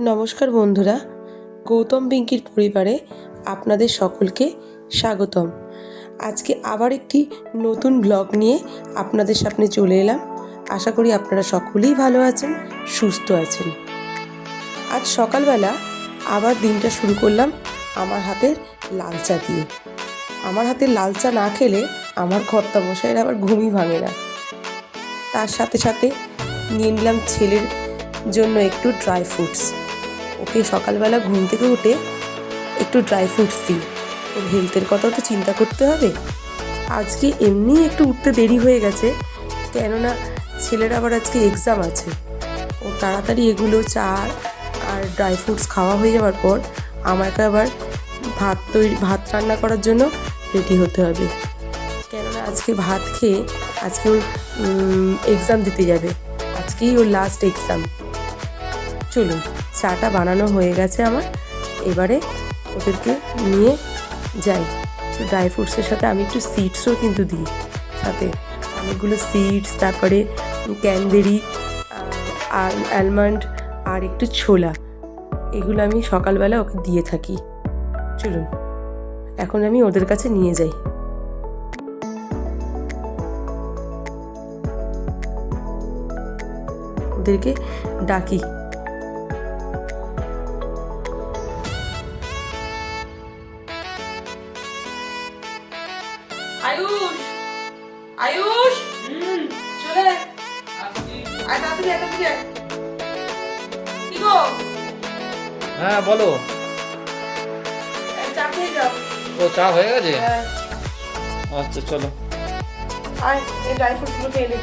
নমস্কার বন্ধুরা, গৌতম পিঙ্কির পরিবারে আপনাদের সকলকে স্বাগতম। আজকে আবার একটি নতুন ব্লগ নিয়ে আপনাদের সামনে চলে এলাম। আশা করি আপনারা সকলেই ভালো আছেন, সুস্থ আছেন। আজ সকালবেলা আবার দিনটা শুরু করলাম আমার হাতের লাল চা দিয়ে। আমার হাতের লাল চা না খেলে আমার কর্তা মশাইয়ের আবার ঘুমই ভাঙে না। তার সাথে সাথে নিয়ে নিলাম ছেলের জন্য একটু ড্রাই ফ্রুটস। ওকে সকালবেলা ঘুম থেকে উঠে একটু ড্রাই ফ্রুটস দিই। ওর হেলথের কথাও তো চিন্তা করতে হবে। আজকে এমনি একটু উঠতে দেরি হয়ে গেছে, কেননা ছেলের আবার আজকে এক্সাম আছে। ও তাড়াতাড়ি এগুলো চা আর ড্রাই ফ্রুটস খাওয়া হয়ে যাওয়ার পর আমাকে আবার ভাত তৈরি, ভাত রান্না করার জন্য রেডি হতে হবে। কেননা আজকে ভাত খেয়ে আজকে ওর এক্সাম দিতে যাবে। আজকেই ওর লাস্ট এক্সাম চলুন। চাটা বানানো হয়ে গেছে আমার। এবারে ওদেরকে নিয়ে যাই। ড্রাই ফ্রুটসের সাথে আমি একটু সিডসও কিন্তু দিই। সাথে অনেকগুলো সিডস তারপরে ক্যানবেরি আর অ্যালমন্ড আর একটু ছোলা। এগুলো আমি সকালবেলা ওকে দিয়ে থাকি। চলুন, এখন আমি ওদের কাছে নিয়ে যাই। ওদেরকে ডাকি। আয়ুষ! আয়ুষ! চলে আয়। তাড়াতাড়ি আয়, তাড়াতাড়ি আয়। কি গো? হ্যাঁ বলো। চা খেয়ে যাও। ও চা হয়ে গেছে? হ্যাঁ, আচ্ছা চলো। আয় এই ড্রাই ফ্রুটসগুলো খেয়ে নে।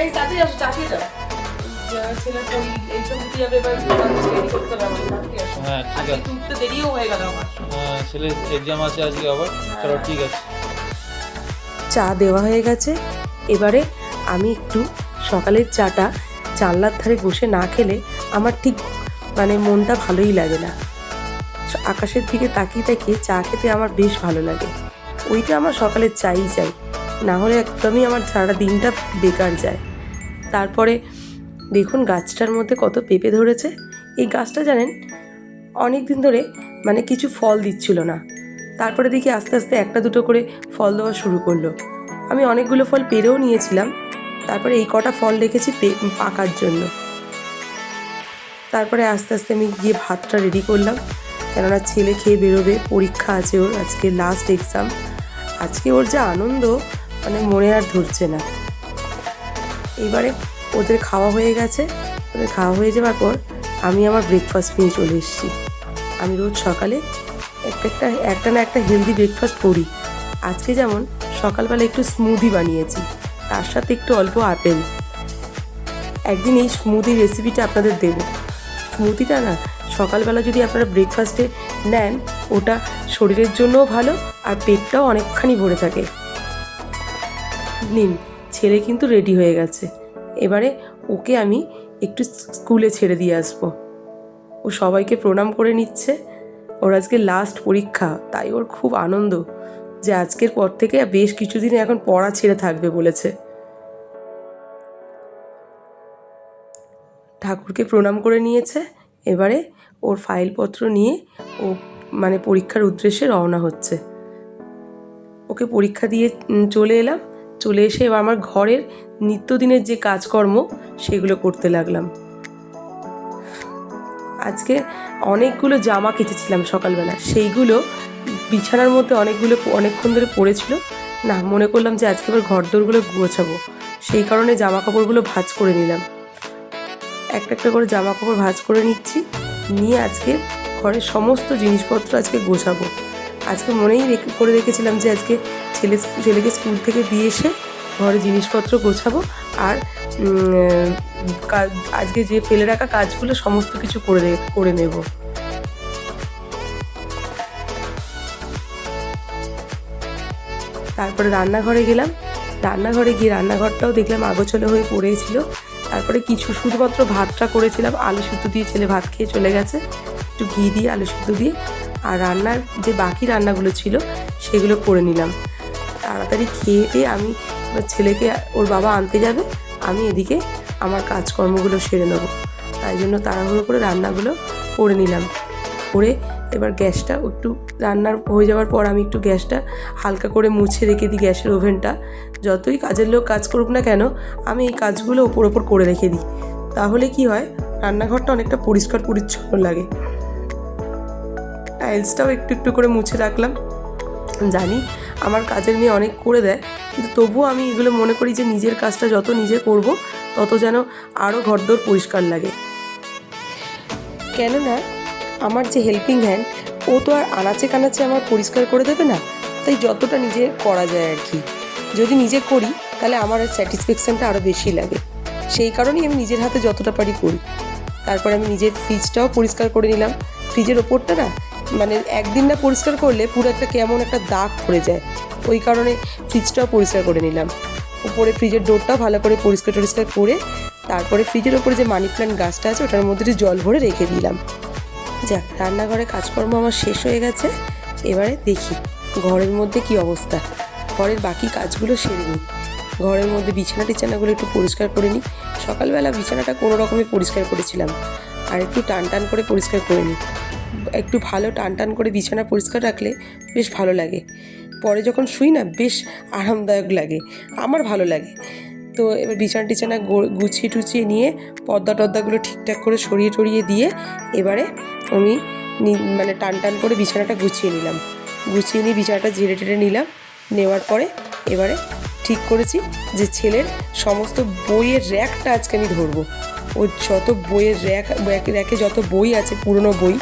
এই তাড়াতাড়ি আসো চা খেয়ে যাও। ছেলের পরি এইসব দিতে যাবে এবার করতে আসো। হ্যাঁ হয়ে চা দেওয়া হয়ে গেছে। এবারে আমি একটু সকালের চাটা জানলার ধারে বসে না খেলে আমার ঠিক মানে মনটা ভালোই লাগে না। আকাশের দিকে তাকিয়ে তাকিয়ে চা খেতে আমার বেশ ভালো লাগে। ওইটা আমার সকালের চাই চাই। না হলে একদমই আমার সারা দিনটা বেকার যায়। তারপরে দেখুন গাছটার মধ্যে কত পেঁপে ধরেছে। এই গাছটা জানেন অনেক দিন ধরে মানে কিছু ফল দিচ্ছিল না। তারপরে দেখি আস্তে আস্তে একটা দুটো করে ফল দেওয়া শুরু করল। আমি অনেকগুলো ফল পেরেও নিয়েছিলাম। তারপরে এই কটা ফল রেখেছি পাকার জন্য। তারপরে আস্তে আস্তে আমি গিয়ে ভাতটা রেডি করলাম। কেননা ছেলে খেয়ে বেরোবে, পরীক্ষা আছে ওর, আজকে লাস্ট এক্সাম আজকে ওর যা আনন্দ মানে মনে আর ধরছে না। এবারে ওদের খাওয়া হয়ে গেছে। ওদের খাওয়া হয়ে যাওয়ার পর আমি আমার ব্রেকফাস্ট নিয়ে চলে এসেছি। আমি রোজ সকালে একটা একটা না একটা হেলদি ব্রেকফাস্ট করি। আজকে যেমন সকালবেলা একটু স্মুদি বানিয়েছি, তার সাথে একটু অল্প আপেল। একদিন এই স্মুদি রেসিপিটা আপনাদের দেবো। স্মুদিটা না, সকালবেলা যদি আপনারা ব্রেকফাস্টে নেন, ওটা শরীরের জন্যও ভালো আর পেটটাও অনেকখানি ভরে থাকে। নিন, ছেলে কিন্তু রেডি হয়ে গেছে। এবারে ওকে আমি একটু স্কুলে ছেড়ে দিয়ে আসব। ও সবাইকে প্রণাম করে নিচ্ছে। ওর আজকে লাস্ট পরীক্ষা, তাই ওর খুব আনন্দ যে আজকের পর থেকে বেশ কিছুদিন এখন পড়া ছেড়ে থাকবে বলেছে। ঠাকুরকে প্রণাম করে নিয়েছে। এবারে ওর ফাইলপত্র নিয়ে ও মানে পরীক্ষার উদ্দেশ্যে রওনা হচ্ছে। ওকে পরীক্ষা দিয়ে চলে এলাম। চলে এসে এবার আমার ঘরের নিত্যদিনের যে কাজকর্ম, সেগুলো করতে লাগলাম। আজকে অনেকগুলো জামা কেচেছিলাম সকালবেলা। সেইগুলো বিছানার মধ্যে অনেকগুলো, অনেকক্ষণ ধরে পড়েছিল। না, মনে করলাম যে আজকে এবার ঘর দোরগুলো গোছাবো। সেই কারণে জামা কাপড়গুলো ভাঁজ করে নিলাম। একটা একটা করে জামা কাপড় ভাঁজ করে নিচ্ছি। নিয়ে আজকে ঘরের সমস্ত জিনিসপত্র আজকে গোছাবো। আজকে মনেই করে রেখেছিলাম যে আজকে ছেলে ছেলেকে স্কুল থেকে দিয়ে এসে ঘরে জিনিসপত্র গোছাবো আর আজকে যে ফেলে রাখা কাজগুলো সমস্ত কিছু করে করে নেব। তারপরে রান্নাঘরে গেলাম। রান্নাঘরে গিয়ে রান্নাঘরটাও দেখলাম আগোছলো হয়ে পড়েছিল। তারপরে কিছু শুধুমাত্র ভাতটা করেছিলাম। আলু সিদ্ধ দিয়ে ছেলে ভাত খেয়ে চলে গেছে। একটু ঘি দিয়ে, আলু সিদ্ধ দিয়ে। আর রান্নার যে বাকি রান্নাগুলো ছিল, সেগুলো করে নিলাম। তাড়াতাড়ি খেয়ে দিয়ে আমি এবার ছেলেকে, ওর বাবা আনতে যাবে, আমি এদিকে আমার কাজকর্মগুলো সেরে নেব। তাই জন্য তাড়াহুড়ো করে রান্নাগুলো করে নিলাম। করে এবার গ্যাসটা একটু রান্নার হয়ে যাওয়ার পর আমি একটু গ্যাসটা হালকা করে মুছে রেখে দিই গ্যাসের ওভেনটা। যতই কাজের লোক কাজ করুক না কেন, আমি এই কাজগুলো ওপর ওপর করে রেখে দিই। তাহলে কি হয়, রান্নাঘরটা অনেকটা পরিষ্কার পরিচ্ছন্ন লাগে। টাইলসটাও একটু একটু করে মুছে রাখলাম। জানি, আমার কাজের মেয়ে অনেক করে দেয়, কিন্তু তবুও আমি এগুলো মনে করি যে নিজের কাজটা যত নিজে করব, তত যেন আরও ঘরদোর পরিষ্কার লাগে। কেননা, আমার যে হেল্পিং হ্যান্ড ও তো আর আনাচে কানাচে আমার পরিষ্কার করে দেবে না, তাই যতটা নিজে করা যায় আর কি। যদি নিজে করি, তাহলে আমার স্যাটিসফ্যাকশানটা আরও বেশি লাগে। সেই কারণেই আমি নিজের হাতে যতটা পারি করি। তারপর আমি নিজের ফ্রিজটাও পরিষ্কার করে নিলাম। ফ্রিজের ওপরটা না মানে একদিন না পরিষ্কার করলে পুরো একটা কেমন একটা দাগ পড়ে যায়। ওই কারণে ফ্রিজটাও পরিষ্কার করে নিলাম। উপরে ফ্রিজের ডোরটাও ভালো করে পরিষ্কার টরিষ্কার করে, তারপরে ফ্রিজের ওপরে যে মানি প্ল্যান্ট গাছটা আছে, ওটার মধ্যে জল ভরে রেখে দিলাম। যাক, রান্নাঘরে কাজকর্ম আমার শেষ হয়ে গেছে। এবারে দেখি ঘরের মধ্যে কি অবস্থা। ঘরের বাকি কাজগুলো সেরে নিই। ঘরের মধ্যে বিছানা টিছানাগুলো একটু পরিষ্কার করে নিই। সকালবেলা বিছানাটা কোনো রকমে পরিষ্কার করেছিলাম। আর একটু টান টান করে পরিষ্কার করে নিই। একটু ভালো টান টান করে বিছানা পরিষ্কার রাখলে বেশ ভালো লাগে। পরে যখন শুই না, বেশ আরামদায়ক লাগে, আমার ভালো লাগে। তো এবার বিছানা টিছানা গুছিয়ে টুছিয়ে নিয়ে পর্দা টর্দাগুলো ঠিকঠাক করে সরিয়ে টরিয়ে দিয়ে এবারে আমি মানে টান টান করে বিছানাটা গুছিয়ে নিলাম। গুছিয়ে নিয়ে বিছানাটা ঝেড়ে টেড়ে নিলাম। নেওয়ার পরে এবারে ঠিক করেছি যে ছেলের সমস্ত বইয়ের র্যাকটা আজকে আমি ধরবো। ওর যত বইয়ের র্যাকে র্যাকে যত বই আছে, পুরনো বই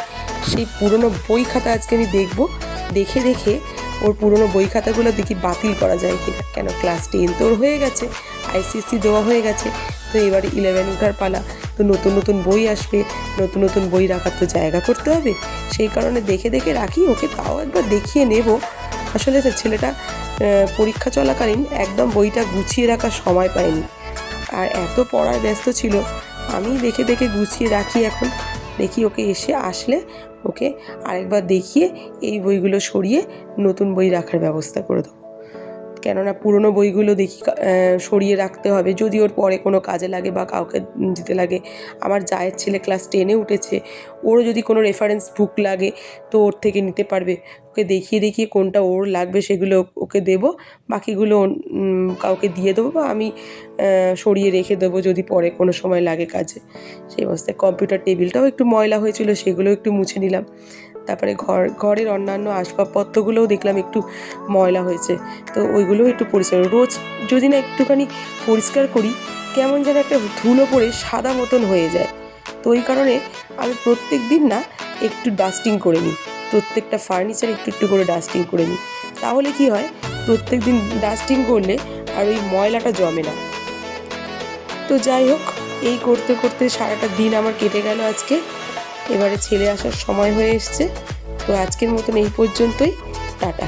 সেই পুরনো বই খাতা আজকে আমি দেখব। দেখে দেখে ওর পুরনো বই খাতাগুলো দেখি বাতিল করা যায় কিনা। কেন ক্লাস টেন তোর হয়ে গেছে আইসিএসসি দেওয়া হয়ে গেছে, তো এবারে ইলেভেন উঠার পালা। তো নতুন নতুন বই আসবে, নতুন নতুন বই রাখার তো জায়গা করতে হবে। সেই কারণে দেখে দেখে রাখি, ওকে তাও একবার দেখিয়ে নেব। আসলে ছেলেটা পরীক্ষা চলাকালীন একদম বইটা গুছিয়ে রাখার সময় পায়নি। আর এত পড়ার ব্যস্ত ছিল আমি দেখে দেখে গুছিয়ে রাখি এখন। দেখি ওকে এসে আসলে ওকে আরেকবার দেখিয়ে এই বইগুলো সরিয়ে নতুন বই রাখার ব্যবস্থা করে দেবো। কেননা পুরনো বইগুলো দেখি সরিয়ে রাখতে হবে। যদি ওর পরে কোনো কাজে লাগে বা কাউকে দিতে লাগে। আমার জায়ের ছেলে ক্লাস টেনে উঠেছে। ওরও যদি কোনো রেফারেন্স বুক লাগে, তো ওর থেকে নিতে পারবে। ওকে দেখিয়ে দেখিয়ে কোনটা ওর লাগবে সেগুলো ওকে দেব। বাকিগুলো কাউকে দিয়ে দেবো বা আমি সরিয়ে রেখে দেবো যদি পরে কোনো সময় লাগে কাজে। সেই অবস্থায় কম্পিউটার টেবিলটাও একটু ময়লা হয়েছিল, সেগুলো একটু মুছে নিলাম। তারপরে ঘর, ঘরের অন্যান্য আসবাবপত্রগুলোও দেখলাম একটু ময়লা হয়েছে। তো ওইগুলোও একটু পরিষ্কার। রোজ যদি না একটুখানি পরিষ্কার করি, কেমন যেন একটা ধুলো পড়ে সাদা মতন হয়ে যায়। তো ওই কারণে আমি প্রত্যেক দিন না একটু ডাস্টিং করে নিই। প্রত্যেকটা ফার্নিচার একটু একটু করে ডাস্টিং করে নিই। তাহলে কি হয় প্রত্যেক দিন ডাস্টিং করলে আর ওই ময়লাটা জমে না। তো যাই হোক, এই করতে করতে সারাটা দিন আমার কেটে গেল আজকে। এবারে ছেলে আসার সময় হয়ে এসছে। তো আজকের মতন এই পর্যন্তই টাটা।